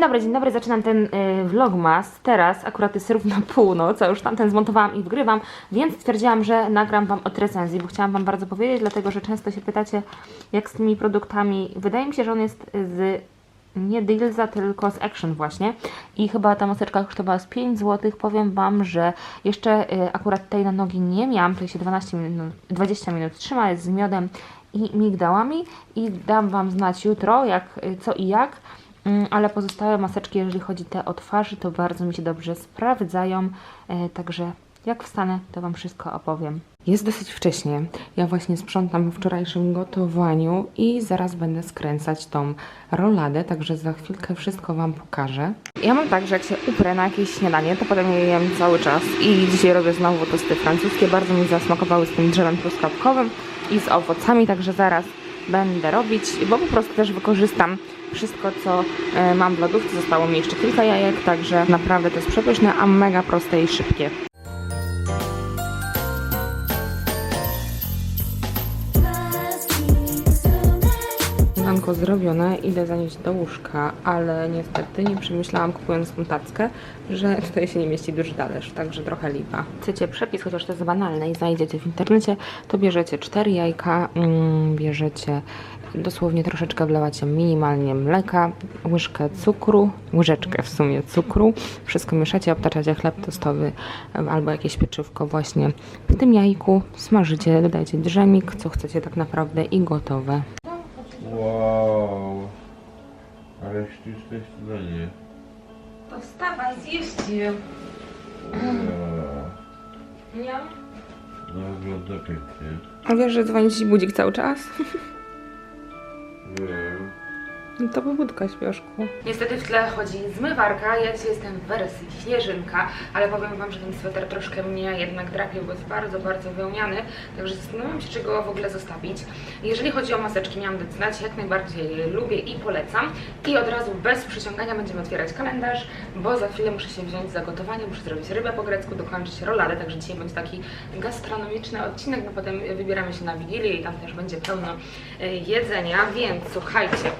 Dzień dobry, dzień dobry, zaczynam ten y, vlogmas. Teraz akurat jest równo północ, a już tamten zmontowałam i wgrywam, więc stwierdziłam, że nagram Wam od recenzji, bo chciałam Wam bardzo powiedzieć, dlatego że często się pytacie, jak z tymi produktami. Wydaje mi się, że on jest z nie Dealsa, tylko z Action właśnie. I chyba ta maseczka kosztowała z 5 zł. Powiem Wam, że jeszcze y, akurat tej na nogi nie miałam, to się 12 minut, 20 minut trzyma, jest z miodem i migdałami i dam Wam znać jutro, jak, y, co i jak. Mm, ale pozostałe maseczki, jeżeli chodzi te o twarzy, to bardzo mi się dobrze sprawdzają, e, także jak wstanę, to Wam wszystko opowiem. Jest dosyć wcześnie. Ja właśnie sprzątam po wczorajszym gotowaniu i zaraz będę skręcać tą roladę, także za chwilkę wszystko Wam pokażę. Ja mam tak, że jak się uprę na jakieś śniadanie, to potem je jem cały czas i dzisiaj robię znowu tosty francuskie. Bardzo mi zasmakowały z tym drzewem truskawkowym i z owocami, także zaraz będę robić, bo po prostu też wykorzystam wszystko, co e, mam w lodówce. Zostało mi jeszcze kilka jajek, także naprawdę to jest przepyszne, a mega proste i szybkie. Śniadanko zrobione, idę zanieść do łóżka, ale niestety nie przemyślałam kupując tą tackę, że tutaj się nie mieści duży talerz, także trochę lipa. Chcecie przepis, chociaż to jest banalne i znajdziecie w internecie, to bierzecie 4 jajka, mm, bierzecie dosłownie troszeczkę wlewacie minimalnie mleka, łyżkę cukru, łyżeczkę w sumie cukru, wszystko mieszacie, obtaczacie chleb tostowy albo jakieś pieczywko właśnie w tym jajku, smażycie, dodajcie drzemik, co chcecie tak naprawdę i gotowe. Wow. Ale śliczne śniadanie. To wstawaj, zjeść je. Wow. Nie? No wygląda pięknie. A wiesz, że dzwoni ci budzik cały czas? No to pobudka śpioszku. Niestety w tle chodzi zmywarka, ja dzisiaj jestem w wersji śnieżynka, ale powiem Wam, że ten sweter troszkę mnie jednak drapie, bo jest bardzo, bardzo wełniany, także zastanawiam się, czy go w ogóle zostawić. Jeżeli chodzi o maseczki, miałam decydować, jak najbardziej je lubię i polecam. I od razu bez przyciągania będziemy otwierać kalendarz, bo za chwilę muszę się wziąć za gotowanie, muszę zrobić rybę po grecku, dokończyć roladę, także dzisiaj będzie taki gastronomiczny odcinek, no potem wybieramy się na Wigilię i tam też będzie pełno y, jedzenia, więc słuchajcie,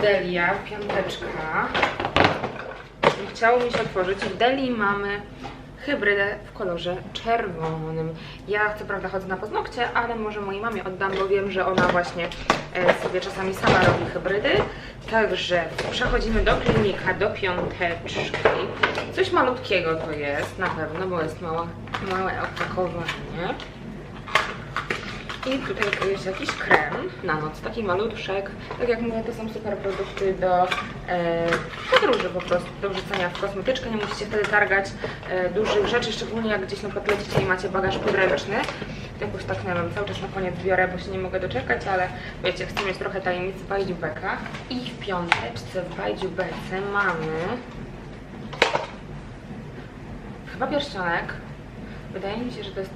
Delia, piąteczka. Chciało mi się otworzyć. W Deli mamy hybrydę w kolorze czerwonym. Ja co prawda chodzę na paznokcie, ale może mojej mamie oddam, bo wiem, że ona właśnie e, sobie czasami sama robi hybrydy. Także przechodzimy do klinika, do piąteczki. Coś malutkiego to jest, na pewno, bo jest mała, małe opakowanie. I tutaj jest jakiś krem na noc, taki maluszek. Tak jak mówię, to są super produkty do e, podróży po prostu, do wrzucania w kosmetyczkę. Nie musicie wtedy targać e, dużych rzeczy, szczególnie jak gdzieś na przykład lecicie i macie bagaż podręczny. Jakoś tak, nie wiem, cały czas na koniec biorę, bo się nie mogę doczekać, ale wiecie, chcę mieć trochę tajemnicy Bajdziubeka. I w piąteczce w Bajdziubece mamy chyba pierścionek. Wydaje mi się, że to jest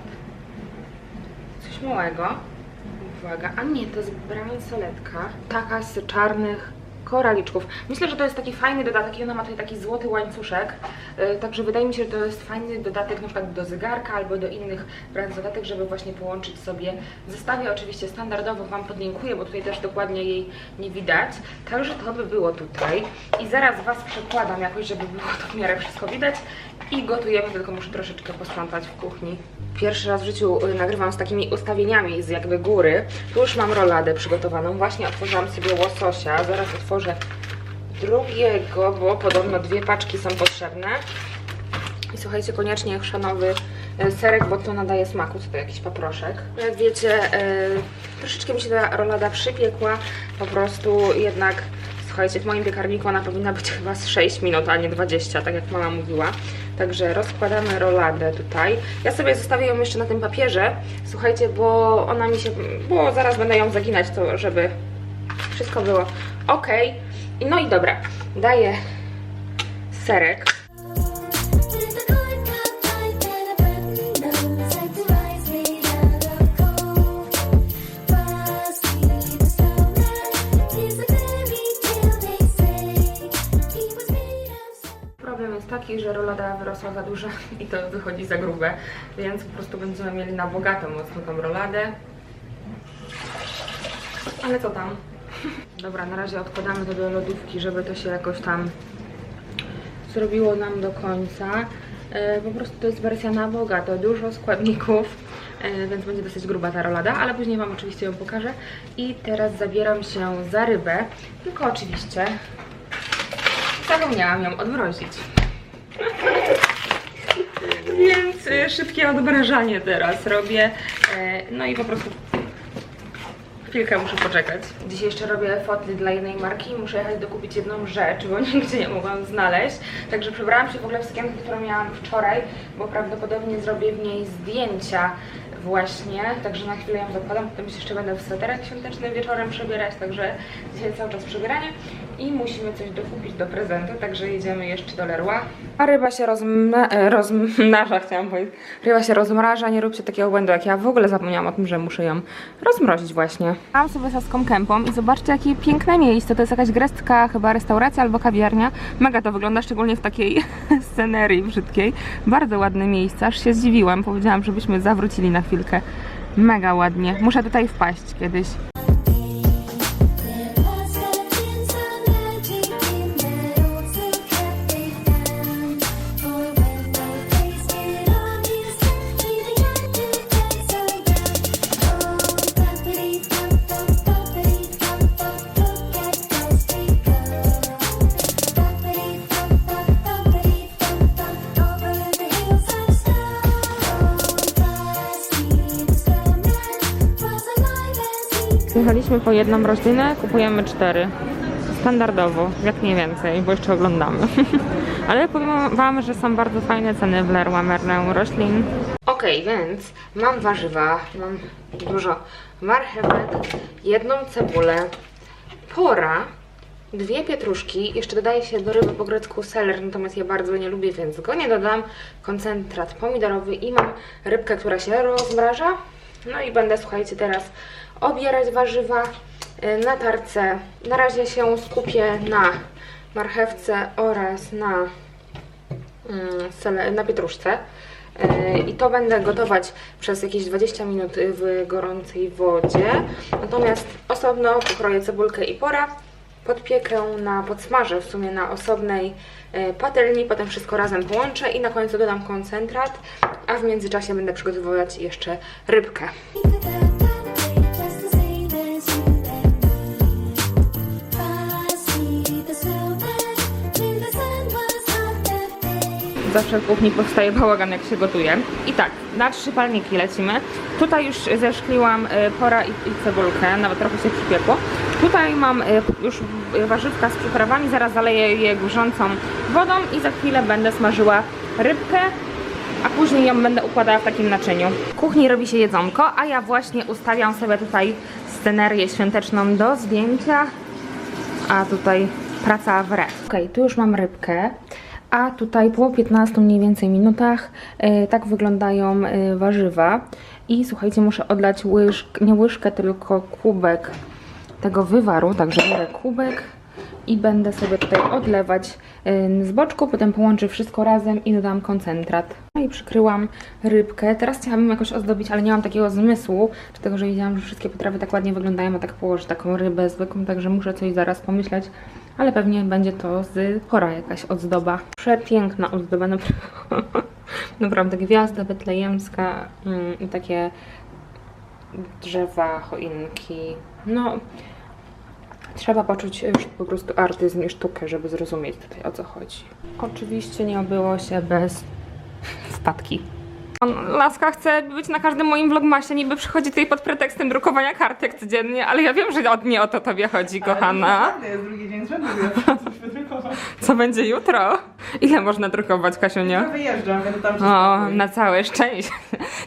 coś małego. Uwaga, a nie, to jest bransoletka. Taka z czarnych koraliczków. Myślę, że to jest taki fajny dodatek i ona ma tutaj taki złoty łańcuszek. Yy, także wydaje mi się, że to jest fajny dodatek na przykład do zegarka albo do innych bransoletek, żeby właśnie połączyć sobie. W zestawie oczywiście standardowo Wam podlinkuję, bo tutaj też dokładnie jej nie widać. Także to by było tutaj. I zaraz Was przekładam jakoś, żeby było to w miarę wszystko widać. I gotujemy, tylko muszę troszeczkę posprzątać w kuchni. Pierwszy raz w życiu y, nagrywam z takimi ustawieniami z jakby góry. Tu już mam roladę przygotowaną. Właśnie otworzyłam sobie łososia. Zaraz otworzę drugiego, bo podobno dwie paczki są potrzebne. I słuchajcie, koniecznie chrzanowy e, serek, bo to nadaje smaku, co to jakiś paproszek. Jak wiecie, e, troszeczkę mi się ta rolada przypiekła, po prostu jednak, słuchajcie, w moim piekarniku ona powinna być chyba z 6 minut, a nie 20, tak jak mama mówiła. Także rozkładamy roladę tutaj. Ja sobie zostawię ją jeszcze na tym papierze, słuchajcie, bo ona mi się, bo zaraz będę ją zaginać, to żeby wszystko było ok. No i dobra, daję serek. Taki, że rolada wyrosła za dużo i to wychodzi za grube, więc po prostu będziemy mieli na bogato mocno tą roladę. Ale co tam? Dobra, na razie odkładamy to do lodówki, żeby to się jakoś tam zrobiło nam do końca. E, Po prostu to jest wersja na bogato, dużo składników, e, więc będzie dosyć gruba ta rolada, ale później Wam oczywiście ją pokażę. I teraz zabieram się za rybę, tylko oczywiście zapomniałam ją odmrozić. Więc y, szybkie odmrażanie teraz robię. E, No i po prostu chwilkę muszę poczekać. Dziś jeszcze robię fotli dla jednej marki i muszę jechać dokupić jedną rzecz, bo nigdzie nie mogłam znaleźć. Także przebrałam się w ogóle w sukienkę, którą miałam wczoraj, bo prawdopodobnie zrobię w niej zdjęcia właśnie. Także na chwilę ją zakładam, potem się jeszcze będę w sweterek świątecznym wieczorem przebierać, także dzisiaj cały czas przebieranie. I musimy coś dokupić do prezentu, także jedziemy jeszcze do Leroy. A ryba się rozmna- e, rozmnaża, chciałam powiedzieć. Ryba się rozmraża, nie róbcie takiego błędu jak ja. W ogóle zapomniałam o tym, że muszę ją rozmrozić właśnie. Mam sobie saską kępą i zobaczcie jakie piękne miejsce. To jest jakaś grecka chyba restauracja albo kawiarnia. Mega to wygląda, szczególnie w takiej scenerii brzydkiej. Bardzo ładne miejsce, aż się zdziwiłam. Powiedziałam, żebyśmy zawrócili na chwilkę. Mega ładnie. Muszę tutaj wpaść kiedyś. As he Jechaliśmy po jedną roślinę, kupujemy cztery. Standardowo, jak nie więcej, bo jeszcze oglądamy. Ale powiem Wam, że są bardzo fajne ceny w Leroy Merlin roślin. Okej, więc mam warzywa, mam dużo marchewek, jedną cebulę, pora, dwie pietruszki, jeszcze dodaje się do ryby po grecku seler, natomiast ja bardzo nie lubię, więc go nie dodam, koncentrat pomidorowy i mam rybkę, która się rozmraża. No i będę, słuchajcie, teraz obierać warzywa y, na tarce. Na razie się skupię na marchewce oraz na mm, na pietruszce. Yy, I to będę gotować przez jakieś 20 minut w gorącej wodzie. Natomiast osobno pokroję cebulkę i pora, podpiekę na podsmażę w sumie na osobnej yy, patelni, potem wszystko razem połączę i na końcu dodam koncentrat, a w międzyczasie będę przygotowywać jeszcze rybkę. Zawsze w kuchni powstaje bałagan, jak się gotuje. I tak, na trzy palniki lecimy. Tutaj już zeszkliłam y, pora i, i cebulkę, nawet trochę się przypiekło. Tutaj mam y, już warzywka z przyprawami, zaraz zaleję je grzącą wodą i za chwilę będę smażyła rybkę, a później ją będę układała w takim naczyniu. W kuchni robi się jedzonko, a ja właśnie ustawiam sobie tutaj scenerię świąteczną do zdjęcia a tutaj praca w re. Ok, tu już mam rybkę, a tutaj po 15 mniej więcej minutach e, tak wyglądają e, warzywa. I słuchajcie, muszę odlać łyżkę, nie łyżkę, tylko kubek tego wywaru, także biorę kubek i będę sobie tutaj odlewać z boczku, potem połączę wszystko razem i dodam koncentrat. No i przykryłam rybkę. Teraz chciałabym jakoś ozdobić, ale nie mam takiego zmysłu, dlatego że widziałam, że wszystkie potrawy tak ładnie wyglądają, a tak położę taką rybę zwykłą, także muszę coś zaraz pomyśleć, ale pewnie będzie to z pora jakaś ozdoba. Przepiękna ozdoba, naprawdę, naprawdę gwiazda betlejemska mm, i takie drzewa, choinki, no Trzeba poczuć już po prostu artyzm i sztukę, żeby zrozumieć tutaj o co chodzi. Oczywiście nie obyło się bez wpadki. Laska chce być na każdym moim vlogmasie, niby przychodzi tutaj pod pretekstem drukowania kartek codziennie, ale ja wiem, że od nie o to tobie chodzi, kochana. To jest drugi dzień z rzędu. Co będzie jutro? Ile można drukować, Kasiunia? Ja wyjeżdżam, będę tam O, na całe szczęście.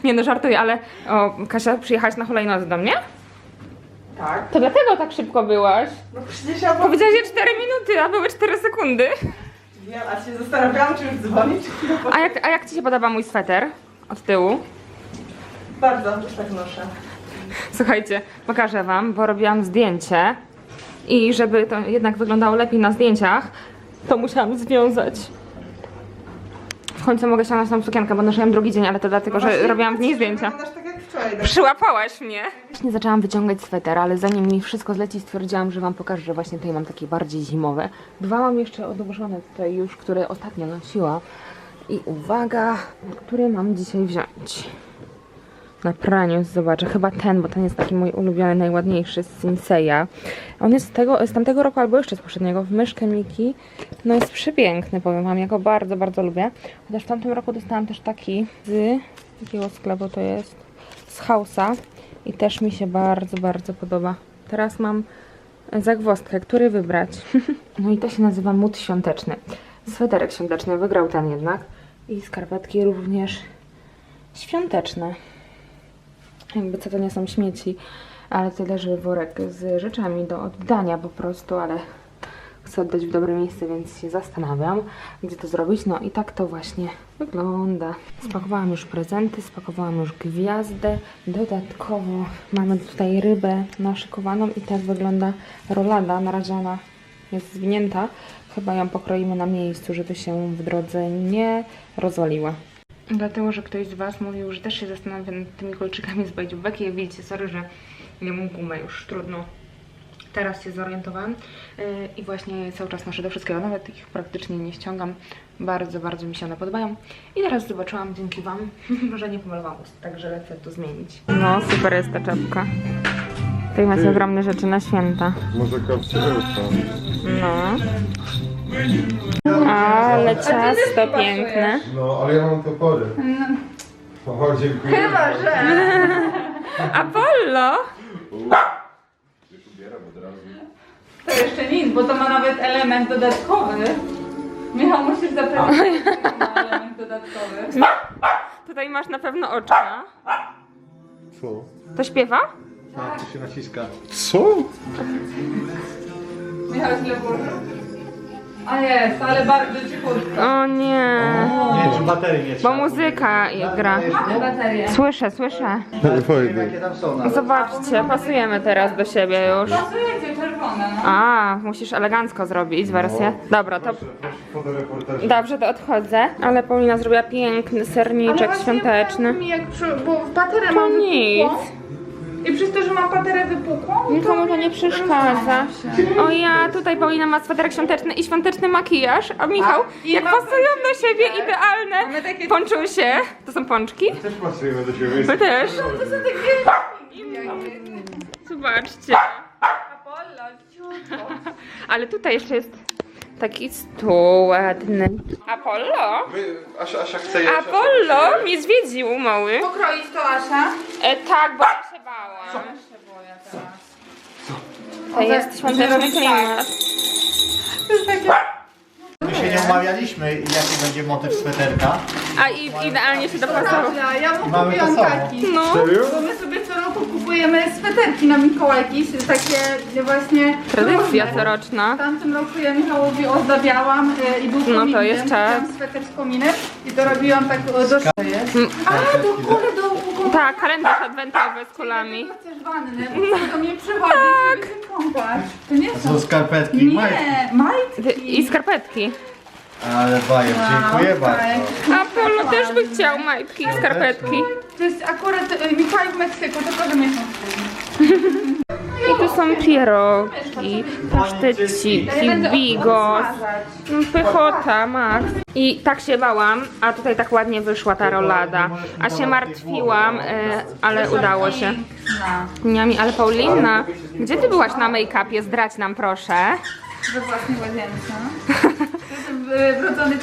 Nie no, żartuję, ale o, Kasia, przyjechałaś na hulajnodze do mnie? Tak. To dlatego tak szybko byłaś. No przecież ja Powiedziałaś, że 4 minuty, a były 4 sekundy. Wiem, a się zastanawiałam, czy już dzwonić. A jak, a jak Ci się podoba mój sweter? Od tyłu. Bardzo, już tak noszę. Słuchajcie, pokażę Wam, bo robiłam zdjęcie i żeby to jednak wyglądało lepiej na zdjęciach, to musiałam związać. W końcu mogę ściągnąć tą sukienkę, bo noszę ją drugi dzień, ale to dlatego, że No Właśnie robiłam w niej że zdjęcia. Wyglądasz tak wczoraj do Przyłapałaś mnie. Właśnie zaczęłam wyciągać sweter, ale zanim mi wszystko zleci, stwierdziłam, że wam pokażę, że właśnie tutaj mam takie bardziej zimowe. Dwa mam jeszcze odłożone tutaj już, które ostatnio nosiła. I uwaga, który mam dzisiaj wziąć. Na praniu zobaczę. Chyba ten, bo ten jest taki mój ulubiony, najładniejszy z Sinseya. On jest z, tego, z tamtego roku albo jeszcze z poprzedniego, w myszkę Miki. No jest przepiękny, powiem wam. Ja go bardzo, bardzo lubię. Chociaż w tamtym roku dostałam też taki z jakiego sklepu to jest? Z Hausa. I też mi się bardzo, bardzo podoba. Teraz mam zagwozdkę, który wybrać. no i to się nazywa mód świąteczny. Sweterek świąteczny wygrał ten jednak. I skarpetki również świąteczne. Jakby co to nie są śmieci, ale to leży worek z rzeczami do oddania po prostu, ale chcę oddać w dobre miejsce, więc się zastanawiam, gdzie to zrobić. No i tak to właśnie wygląda. Spakowałam już prezenty, spakowałam już gwiazdę. Dodatkowo mamy tutaj rybę naszykowaną i tak wygląda rolada. Na razie ona jest zwinięta. Chyba ją pokroimy na miejscu, żeby się w drodze nie rozwaliła. Dlatego, że ktoś z Was mówił, że też się zastanawia nad tymi kolczykami z bajdziubeki. Jak widzicie, sorry, że nie mam gumę już, trudno. Teraz się zorientowałam yy, i właśnie cały czas noszę do wszystkiego, nawet ich praktycznie nie ściągam. Bardzo, bardzo mi się one podobają. I teraz zobaczyłam dzięki Wam, że nie pomalowałam ust, także lecę to zmienić. No, super jest ta czapka. Tutaj macie Ty. ogromne rzeczy na święta. Może kapcielka. No. Ale ciasto piękne. No, ale ja mam topory. O, dziękuję. Chyba, że... Apollo! Już ubieram od razu. To jeszcze nic, bo to ma nawet element dodatkowy. Michał, musisz zapewnić, ma element dodatkowy. Tutaj masz na pewno oczka. Co? To śpiewa? Tak, to się naciska. Co? Michał źle włożył. A jest, ale bardzo cichutko. O nie. Nie, czy baterii nie Bo trzeba. muzyka i gra. Mamy baterię. Słyszę, słyszę. Nie wiem, jakie tam są nawet. Zobaczcie, pasujemy teraz do siebie już. Pasujecie, czerwone, no. A, musisz elegancko zrobić wersję. Dobra, to Fotoreportaż. dobrze, to odchodzę. Ale Paulina zrobiła piękny serniczek świąteczny. Mi jak przy, bo paterę To mam nic. wypukłą. I przez to, że mam paterę wypukłą, Nikomu to nie przeszkadza. O ja, tutaj Paulina ma sweterek świąteczny i świąteczny makijaż, a Michał, i jak pasują do siebie tak. idealne. Takie- Ponczusie. To są pączki? Też pasujemy do siebie. Wy też. To są takie... Zobaczcie. Apollo, ciutko. Ale tutaj jeszcze jest taki stół ładny. Apollo? Asia, Asia chce jeść. Apollo mnie zwiedził mały. Pokroić to Asia. E, tak, bo ja się bałam. się boję teraz. To jest świąteczny klimat. To jest takie... My się nie umawialiśmy, jaki będzie motyw sweterka. A i idealnie się dopasował. Ja, ja mu Mamy to kupiłam samo. taki. No. Serio? Bo my sobie co roku kupujemy sweterki na Mikołajki, takie właśnie... Tradycja różne. coroczna. W tamtym roku ja Michałowi ozdabiałam e, i był No to kominem. jest czas. Kupiłam sweter z kominem i to robiłam tak e, do szyi. A, do góry, do góry. Tak, kalendarz adwentowy z kulami. Ty chcesz wannę, bo do mnie przychodzi, żeby się kąpać. To nie są... są skarpetki i majtki. Nie, majtki. I skarpetki. Ale bajer, dziękuję Wow, tak. bardzo. Apollo też by chciał majtki i skarpetki. To jest akurat e, Mikołaj w Meksyku, tylko że miesiąc I tu są pierogi, paszteciki, bigos, pychota, max. I tak się bałam, a tutaj tak ładnie wyszła ta rolada. A się martwiłam, e, ale udało się. Na. Niami, ale Paulina, gdzie ty byłaś na make-upie? Zdrać nam proszę. We własnej łazience.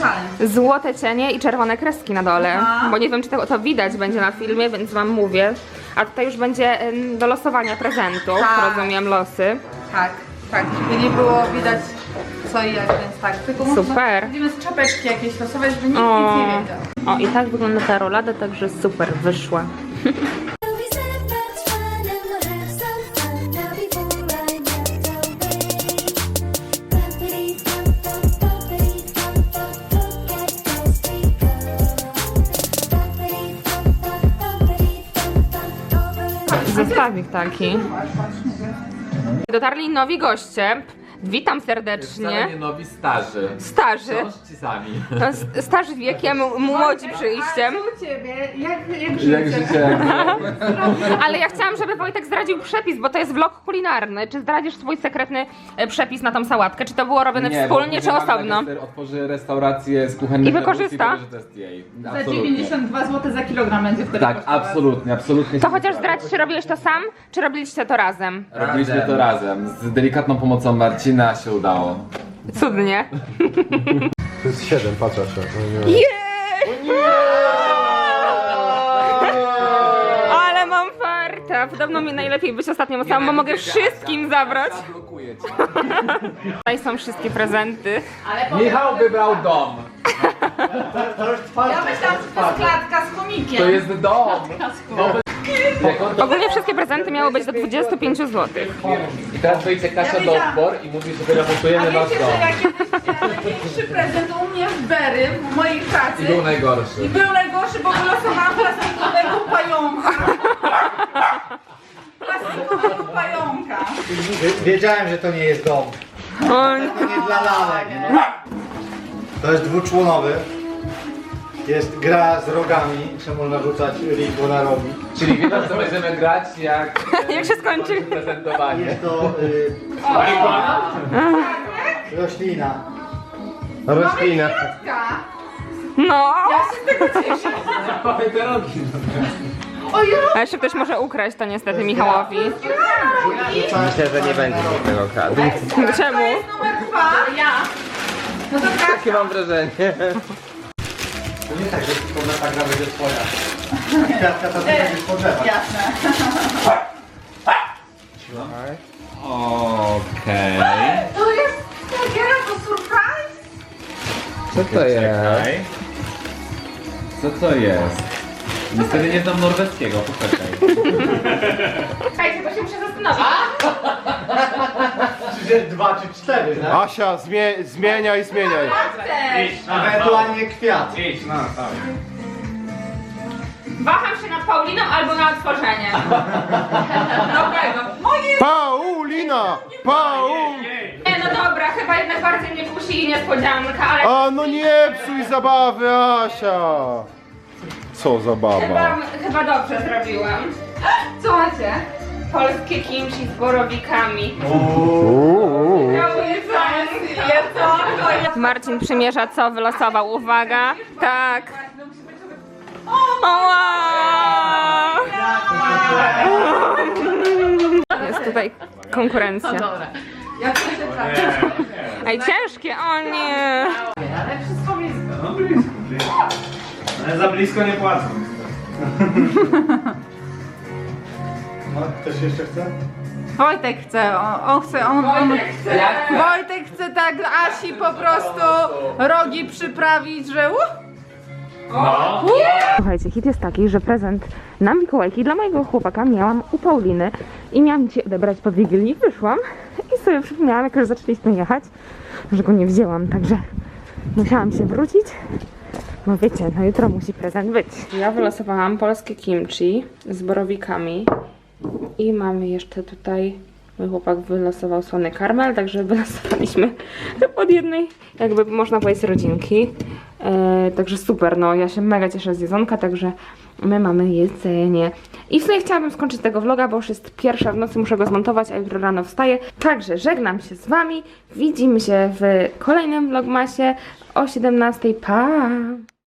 Talent. Złote cienie i czerwone kreski na dole. Bo nie wiem, czy to, to widać będzie na filmie, więc wam mówię. A tutaj już będzie em, do losowania prezentów, Tak. rozumiem losy. Tak, tak, żeby nie było widać co i jak, więc tak. Tylko można- Super. Będziemy z czapeczki jakieś losować, żeby nikt nic nie wiedział. o i tak wygląda ta rolada, także super wyszła. Zestawik taki. Dotarli nowi goście. Witam serdecznie. Wcale nie nowi starzy. Starzy. Wciąż ci sami. S- Starzy wiekiem, młodzi przyjściem. A co u ciebie? Jak, jak Jak życie? życie? Ale ja chciałam, żeby Wojtek zdradził przepis, bo to jest vlog kulinarny. Czy zdradzisz swój sekretny e, przepis na tą sałatkę? Czy to było robione Nie, wspólnie, czy osobno? Gessler otworzy restaurację z kuchennych I wykorzysta? rebusów i powie, że to jest jej. Za Absolutnie. 92 zł za kilogram będzie wtedy Tak, kosztować. absolutnie, absolutnie. To się chociaż zgadzam. zdradź, czy robiłeś to sam, czy robiliście to razem? Robiliśmy to razem. Z delikatną pomocą Marcina się udało. Cudnie. To jest 7, patrzę się. No nie. Ale mam farta. Podobno mi najlepiej być ostatnią osobą, bo mogę wszystkim zabrać. Zablokuję cię. Tutaj są wszystkie prezenty. Michał wybrał dom. To już twardy. Ja myślałam, że to jest klatka z komikiem. To jest dom. Ogólnie wszystkie prezenty miały być do 25 zł. I teraz wyjdzie Kasia do odbor i mówi, że A wyremontujemy nasz wiecie, dom. że ja kiedyś miałam największy prezent u mnie w Berry, w mojej pracy. I był najgorszy. I był najgorszy, bo wylosowałam plastikowego pająka. Plastikowego pająka. Wie- Wiedziałem, że to nie jest dom. O, To nie dla lalek. No. To jest dwuczłonowy. Jest gra z rogami, że można rzucać liku na rogi. Czyli wiecie, co będziemy grać, jak... Jak się skończy? Prezentowanie. Jest to y, roślina. Roślina. Klatka. no. Ja się z tego cieszę. Mamy te rogi. Oj, A jeszcze ktoś może ukraść to niestety Michałowi. Myślę, że nie będzie tego kradł. Czemu? numer dwa. Ja. No. Takie mam wrażenie. To nie tak, że tylko ta gra będzie twoja. Kwiatka to ty będziesz podlewać. Jasne. Okej. To jest Tagiera, to surprise? Co to jest? Co to jest? Niestety nie znam norweskiego, poczekaj. Czekajcie, bo się muszę zastanowić. Jest dwa czy cztery, tak? Asia, zmie zmieniaj, zmieniaj. Chcesz. Ewentualnie kwiat. Waham się nad Pauliną albo na otworzenie. Dobrego. Moje Paulina! Paul! Nie, no dobra, chyba jednak bardziej mnie kusi niespodzianka, ale A no nie psuj zabawy, Asia! Co za chyba, baba? chyba dobrze zrobiłam. Co macie? Polskie kimchi z borowikami. Ja... Marcin przymierza co wylosował. Uwaga. Tak. Oła! Jest tutaj konkurencja. Się Ej, ciężkie, o nie. Ale wszystko blisko. No blisko, blisko. Ale za blisko nie płacą. No, ktoś jeszcze chce? Wojtek chce, on, on chce, on, on... Wojtek chce tak Asi po prostu rogi przyprawić, że uh, Słuchajcie, hit jest taki, że prezent na Mikołajki dla mojego chłopaka miałam u Pauliny i miałam dzisiaj odebrać po Wigilii. Wyszłam i sobie przypomniałam, jak już zaczęliśmy jechać, że go nie wzięłam, także musiałam się wrócić. No wiecie, no jutro musi prezent być. Ja wylosowałam polskie kimchi z borowikami i mamy jeszcze tutaj, mój chłopak wylosował słony karmel, także wylosowaliśmy od jednej, jakby można powiedzieć, rodzinki. E, także super, no ja się mega cieszę z jedzonka, także my mamy jedzenie. I w sumie chciałabym skończyć tego vloga, bo już jest pierwsza w nocy, muszę go zmontować, a jutro rano wstaję. Także żegnam się z Wami, widzimy się w kolejnym vlogmasie o 17. Pa!